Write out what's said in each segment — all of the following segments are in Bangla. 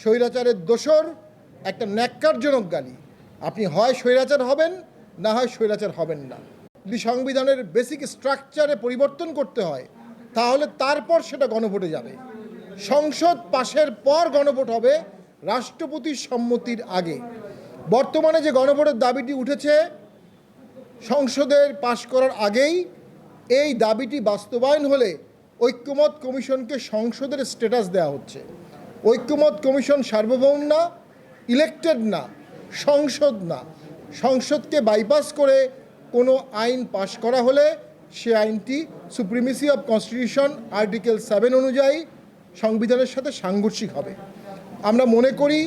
স্বৈরাচারের দোসর, একটা ন্যাক্কারজনক গালি। আপনি হয় স্বৈরাচার হবেন, না হয় স্বৈরাচার হবেন না। যদি সংবিধানের বেসিক স্ট্রাকচারে পরিবর্তন করতে হয়, তাহলে তারপর সেটা গণভোটে যাবে। সংসদ পাশের পর গণভোট হবে রাষ্ট্রপতির সম্মতির আগে। বর্তমানে যে গণভোটের দাবিটি উঠেছে, সংসদের পাশ করার আগেই এই দাবিটি বাস্তবায়ন হলে ঐক্যমত কমিশনকে সংসদের স্ট্যাটাস দেওয়া হচ্ছে। ঐক্যমত কমিশন সার্বভৌম না ইলেক্টেড না, সংসদ না। সংসদকে বাইপাস করে কোনো আইন পাশ করা হলে সে আইনটি supremacy of constitution article seven অনুযায়ী সংবিধানের সাথে সাংঘর্ষিক হবে। আমরা মনে করি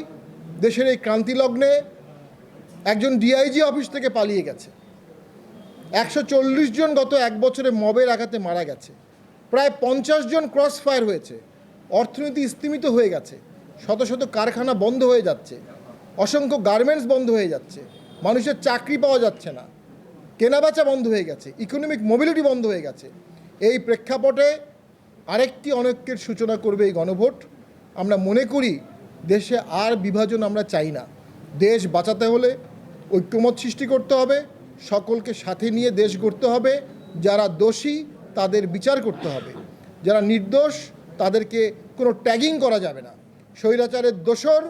দেশের এই ক্রান্তিলগ্নে একজন ডিআইজি অফিস থেকে পালিয়ে গেছে। একশো চল্লিশ জন গত এক বছরে মবের আঘাতে মারা গেছে। প্রায় পঞ্চাশ জন ক্রস ফায়ার হয়েছে। অর্থনীতি স্তিমিত হয়ে গেছে। শত শত কারখানা বন্ধ হয়ে যাচ্ছে। অসংখ্য গার্মেন্টস বন্ধ হয়ে যাচ্ছে। মানুষের চাকরি পাওয়া যাচ্ছে না। কেনাবেচা বন্ধ হয়ে গেছে। ইকোনমিক মোবিলিটি বন্ধ হয়ে গেছে। এই প্রেক্ষাপটে আরেকটি অনৈক্যের সূচনা করবে এই গণভোট। আমরা মনে করি, দেশে আর বিভাজন আমরা চাই না। দেশ বাঁচাতে হলে ঐক্যমত সৃষ্টি করতে হবে। সকলকে সাথে নিয়ে দেশ গড়তে হবে। যারা দোষী, তাদের বিচার করতে হবে। যারা নির্দোষ তাদেরকে কোনো ট্যাগিং করা যাবে না। স্বৈরাচারের দোসর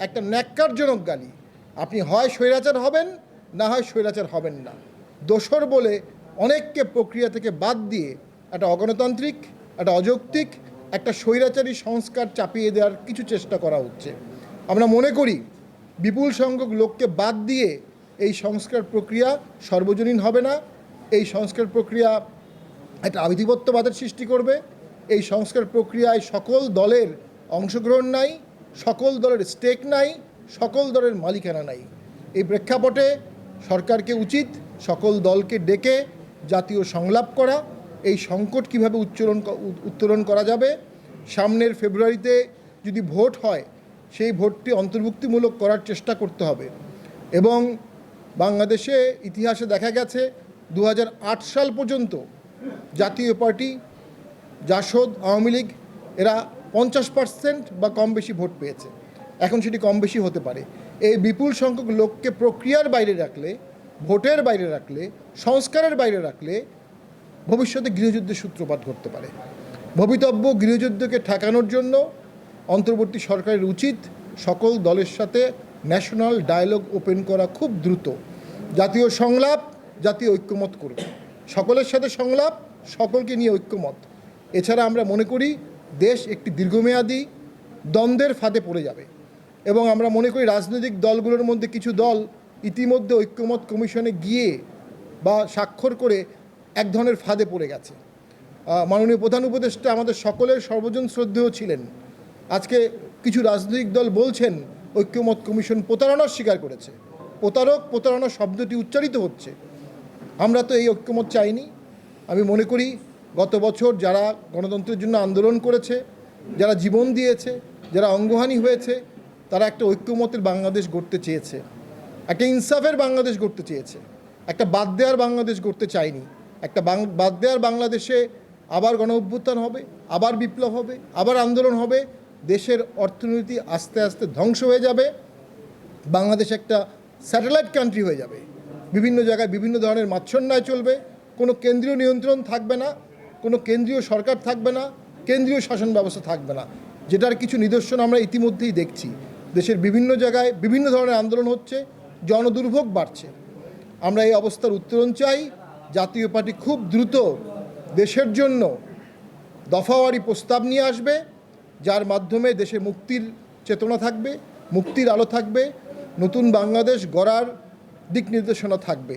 একটা ন্যাক্কারজনক গালি। আপনি হয় স্বৈরাচার হবেন, না হয় স্বৈরাচার হবেন না। দোসর বলে অনেককে প্রক্রিয়া থেকে বাদ দিয়ে একটা অগণতান্ত্রিক, একটা অযৌক্তিক, একটা স্বৈরাচারী সংস্কার চাপিয়ে দেওয়ার কিছু চেষ্টা করা হচ্ছে। আমরা মনে করি, বিপুল সংখ্যক লোককে বাদ দিয়ে এই সংস্কার প্রক্রিয়া সর্বজনীন হবে না। এই সংস্কার প্রক্রিয়া একটা আধিপত্যবাদের সৃষ্টি করবে। এই সংস্কার প্রক্রিয়ায় সকল দলের অংশগ্রহণ নাই, সকল দলের স্টেক নাই, সকল দলের মালিকানা নাই। এই প্রেক্ষাপটে সরকারকে উচিত সকল দলকে ডেকে জাতীয় সংলাপ করা, এই সংকট কীভাবে উচ্চারণ উত্তোলন করা যাবে? সামনের ফেব্রুয়ারিতে যদি ভোট হয়, সেই ভোটটি অন্তর্ভুক্তিমূলক করার চেষ্টা করতে হবে। এবং বাংলাদেশে ইতিহাসে দেখা গেছে দু হাজার আট সাল পর্যন্ত জাতীয় পার্টি জাসদ, আওয়ামী লীগ, এরা পঞ্চাশ পার্সেন্ট বা কম বেশি ভোট পেয়েছে। এখন সেটি কম বেশি হতে পারে। এই বিপুল সংখ্যক লোককে প্রক্রিয়ার বাইরে রাখলে, ভোটের বাইরে রাখলে, সংস্কারের বাইরে রাখলে ভবিষ্যতে গৃহযুদ্ধের সূত্রপাত করতে পারে। ভবিতব্য গৃহযুদ্ধকে ঠেকানোর জন্য অন্তর্বর্তী সরকারের উচিত সকল দলের সাথে ন্যাশনাল ডায়ালগ ওপেন করা খুব দ্রুত। জাতীয় সংলাপ, জাতীয় ঐক্যমত করবে সকলের সাথে সংলাপ, সকলকে নিয়ে ঐক্যমত। এছাড়া আমরা মনে করি দেশ একটি দীর্ঘমেয়াদী দ্বন্দ্বের ফাঁদে পড়ে যাবে এবং আমরা মনে করি রাজনৈতিক দলগুলোর মধ্যে কিছু দল ইতিমধ্যে ঐক্যমত কমিশনে গিয়ে বা স্বাক্ষর করে এক ধরনের ফাঁদে পড়ে গেছে। মাননীয় প্রধান উপদেষ্টা আমাদের সকলের সর্বজন শ্রদ্ধেয় ছিলেন। আজকে কিছু রাজনৈতিক দল বলছেন ঐক্যমত কমিশন প্রতারণার স্বীকার করেছে। প্রতারক প্রতারণা শব্দটি উচ্চারিত হচ্ছে। আমরা তো এই ঐক্যমত চাইনি। আমি মনে করি গত বছর যারা গণতন্ত্রের জন্য আন্দোলন করেছে, যারা জীবন দিয়েছে, যারা অঙ্গহানি হয়েছে, তারা একটা ঐক্যমতের বাংলাদেশ গড়তে চেয়েছে। একটা ইনসাফের বাংলাদেশ গড়তে চেয়েছে। একটা বাদ দেওয়ার বাংলাদেশ গড়তে চায়নি। একটা বাদ দেওয়ার বাংলাদেশে আবার গণ অভ্যুত্থান হবে, আবার বিপ্লব হবে, আবার আন্দোলন হবে। দেশের অর্থনীতি আস্তে আস্তে ধ্বংস হয়ে যাবে। বাংলাদেশ একটা স্যাটেলাইট কান্ট্রি হয়ে যাবে। বিভিন্ন জায়গায় বিভিন্ন ধরনের মাৎসন্যায় চলবে। কোনো কেন্দ্রীয় নিয়ন্ত্রণ থাকবে না। কোনো কেন্দ্রীয় সরকার থাকবে না, কেন্দ্রীয় শাসন ব্যবস্থা থাকবে না। যেটার কিছু নিদর্শন আমরা ইতিমধ্যেই দেখছি। দেশের বিভিন্ন জায়গায় বিভিন্ন ধরনের আন্দোলন হচ্ছে, জনদুর্ভোগ বাড়ছে। আমরা এই অবস্থার উত্তরণ চাই, জাতীয় পার্টি খুব দ্রুত দেশের জন্য দফাওয়ারি প্রস্তাব নিয়ে আসবে, যার মাধ্যমে দেশে মুক্তির চেতনা থাকবে, মুক্তির আলো থাকবে, নতুন বাংলাদেশ গড়ার দিক নির্দেশনা থাকবে।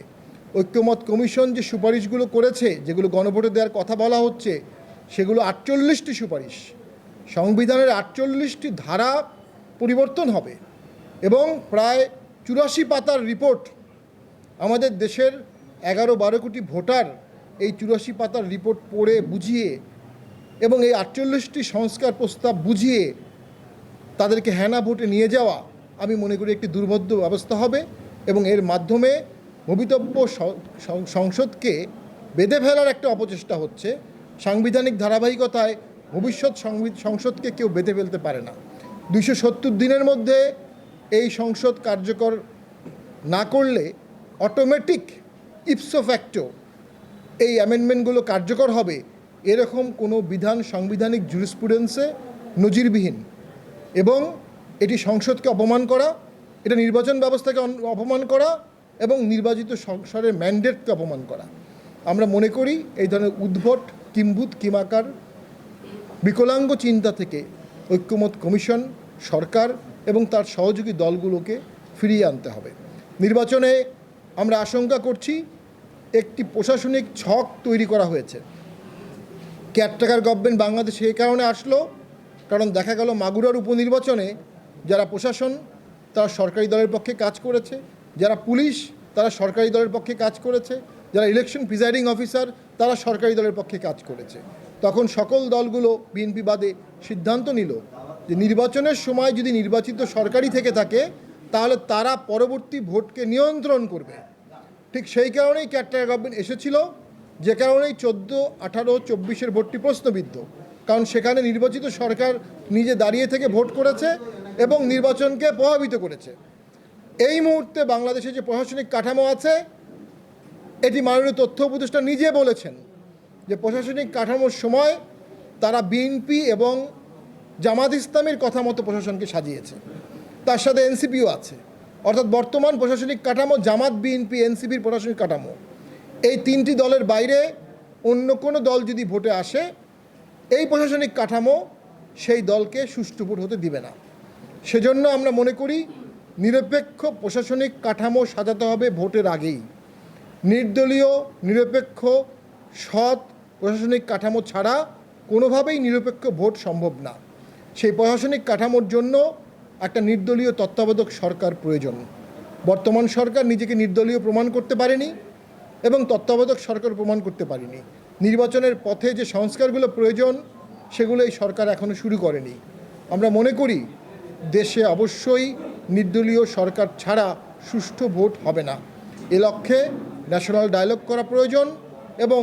ঐক্যমত কমিশন যে সুপারিশগুলো করেছে, যেগুলো গণভোটে দেওয়ার কথা বলা হচ্ছে, সেগুলো আটচল্লিশটি সুপারিশ। সংবিধানের আটচল্লিশটি ধারা পরিবর্তন হবে এবং প্রায় চুরাশি পাতার রিপোর্ট আমাদের দেশের এগারো বারো কোটি ভোটার এই চুরাশি পাতার রিপোর্ট পড়ে বুঝিয়ে এবং এই আটচল্লিশটি সংস্কার প্রস্তাব বুঝিয়ে তাদেরকে হ্যানা ভোটে নিয়ে যাওয়া, আমি মনে করি একটি দুর্বোধ্য ব্যবস্থা হবে এবং এর মাধ্যমে ভবিতব্য সংসদকে বেঁধে ফেলার একটা অপচেষ্টা হচ্ছে। সাংবিধানিক ধারাবাহিকতায় ভবিষ্যৎ সংসদকে কেউ বেঁধে ফেলতে পারে না। দুইশো সত্তর দিনের মধ্যে এই সংসদ কার্যকর না করলে অটোমেটিক ইপসো ফ্যাক্টো এই অ্যামেন্ডমেন্টগুলো কার্যকর হবে এরকম কোনো বিধান সাংবিধানিক জুরিসপ্রুডেন্সে নজিরবিহীন। এবং এটি সংসদকে অপমান করা, এটা নির্বাচন ব্যবস্থাকে অপমান করা এবং নির্বাচিত সংসারের ম্যান্ডেটকে অপমান করা। আমরা মনে করি এই ধরনের উদ্ভট কিম্বুত কিমাকার, বিকলাঙ্গ চিন্তা থেকে ঐক্যমত কমিশন, সরকার এবং তার সহযোগী দলগুলোকে ফিরিয়ে আনতে হবে। নির্বাচনে আমরা আশঙ্কা করছি একটি প্রশাসনিক ছক তৈরি করা হয়েছে। কেয়ারটেকার গভর্নমেন্ট বাংলাদেশে এই কারণে আসলো, কারণ দেখা গেল মাগুরার উপনির্বাচনে যারা প্রশাসন, তারা সরকারি দলের পক্ষে কাজ করেছে। যারা পুলিশ, তারা সরকারি দলের পক্ষে কাজ করেছে। যারা ইলেকশন প্রিজাইডিং অফিসার তারা সরকারি দলের পক্ষে কাজ করেছে। তখন সকল দলগুলো বিএনপি বাদে সিদ্ধান্ত নিল যে নির্বাচনের সময় যদি নির্বাচিত সরকারি থেকে থাকে, তাহলে তারা পরবর্তী ভোটকে নিয়ন্ত্রণ করবে। ঠিক সেই কারণেই ক্যাটার গভর্নমেন্ট এসেছিল, যে কারণেই চোদ্দ, আঠারো, চব্বিশের ভোটটি প্রশ্নবিদ্ধ। কারণ সেখানে নির্বাচিত সরকার নিজে দাঁড়িয়ে থেকে ভোট করেছে এবং নির্বাচনকে প্রভাবিত করেছে। এই মুহূর্তে বাংলাদেশে যে প্রশাসনিক কাঠামো আছে, এটি মাননীয় তথ্য উপদেষ্টা নিজে বলেছেন যে প্রশাসনিক কাঠামোর সময় তারা বিএনপি এবং জামাত ইসলামের কথা মতো প্রশাসনকে সাজিয়েছে। তার সাথে এনসিপিও আছে। অর্থাৎ বর্তমান প্রশাসনিক কাঠামো জামাত বিএনপি এনসিপির প্রশাসনিক কাঠামো। এই তিনটি দলের বাইরে অন্য কোনো দল যদি ভোটে আসে, এই প্রশাসনিক কাঠামো সেই দলকে সুষ্ঠু ভোট হতে দিবে না। সেজন্য আমরা মনে করি নিরপেক্ষ প্রশাসনিক কাঠামো সাজাতে হবে ভোটের আগেই। নির্দলীয়, নিরপেক্ষ, সৎ প্রশাসনিক কাঠামো ছাড়া কোনোভাবেই নিরপেক্ষ ভোট সম্ভব না। সেই প্রশাসনিক কাঠামোর জন্য একটা নির্দলীয় তত্ত্বাবধায়ক সরকার প্রয়োজন। বর্তমান সরকার নিজেকে নির্দলীয় প্রমাণ করতে পারেনি এবং তত্ত্বাবধায়ক সরকার প্রমাণ করতে পারেনি। নির্বাচনের পথে যে সংস্কারগুলো প্রয়োজন, সেগুলো এই সরকার এখনও শুরু করেনি। আমরা মনে করি, দেশে অবশ্যই নির্দলীয় সরকার ছাড়া সুষ্ঠু ভোট হবে না। এ লক্ষ্যে ন্যাশনাল ডায়ালগ করা প্রয়োজন এবং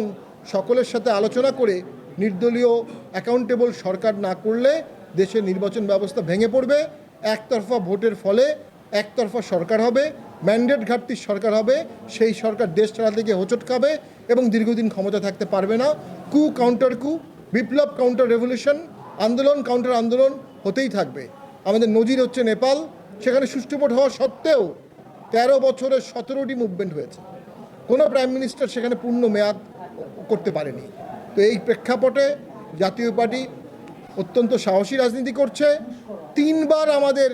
সকলের সাথে আলোচনা করে নির্দলীয় অ্যাকাউন্টেবল সরকার না করলে দেশের নির্বাচন ব্যবস্থা ভেঙে পড়বে। একতরফা ভোটের ফলে একতরফা সরকার হবে ম্যান্ডেট ঘাটতির সরকার হবে, সেই সরকার দেশ চালাতে গিয়ে হোঁচট খাবে এবং দীর্ঘদিন ক্ষমতা থাকতে পারবে না। কু কাউন্টার কু, বিপ্লব কাউন্টার রেভলিউশন আন্দোলন কাউন্টার আন্দোলন হতেই থাকবে। আমাদের নজির হচ্ছে নেপাল সেখানে সুষ্ঠু ভোট হওয়া সত্ত্বেও তেরো বছরের সতেরোটি মুভমেন্ট হয়েছে। কোনো প্রাইম মিনিস্টার সেখানে পূর্ণ মেয়াদ করতে পারেনি। তো এই প্রেক্ষাপটে জাতীয় পার্টি অত্যন্ত সাহসী রাজনীতি করছে। তিনবার আমাদের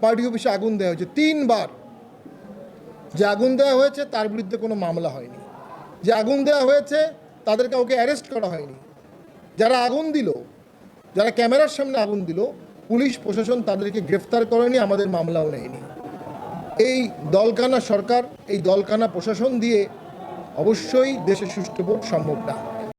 পার্টি অফিসে আগুন দেওয়া হয়েছে, তিনবার। যে আগুন দেওয়া হয়েছে, তার বিরুদ্ধে কোনো মামলা হয়নি। যে আগুন দেওয়া হয়েছে, তাদের কাউকে অ্যারেস্ট করা হয়নি। যারা আগুন দিল, যারা ক্যামেরার সামনে আগুন দিল পুলিশ প্রশাসন তাদেরকে গ্রেফতার করেনি, আমাদের মামলাও নেয়নি। এই দলকানা সরকার, এই দলকানা প্রশাসন দিয়ে অবশ্যই দেশে সুষ্ঠু ভোট সম্ভব না।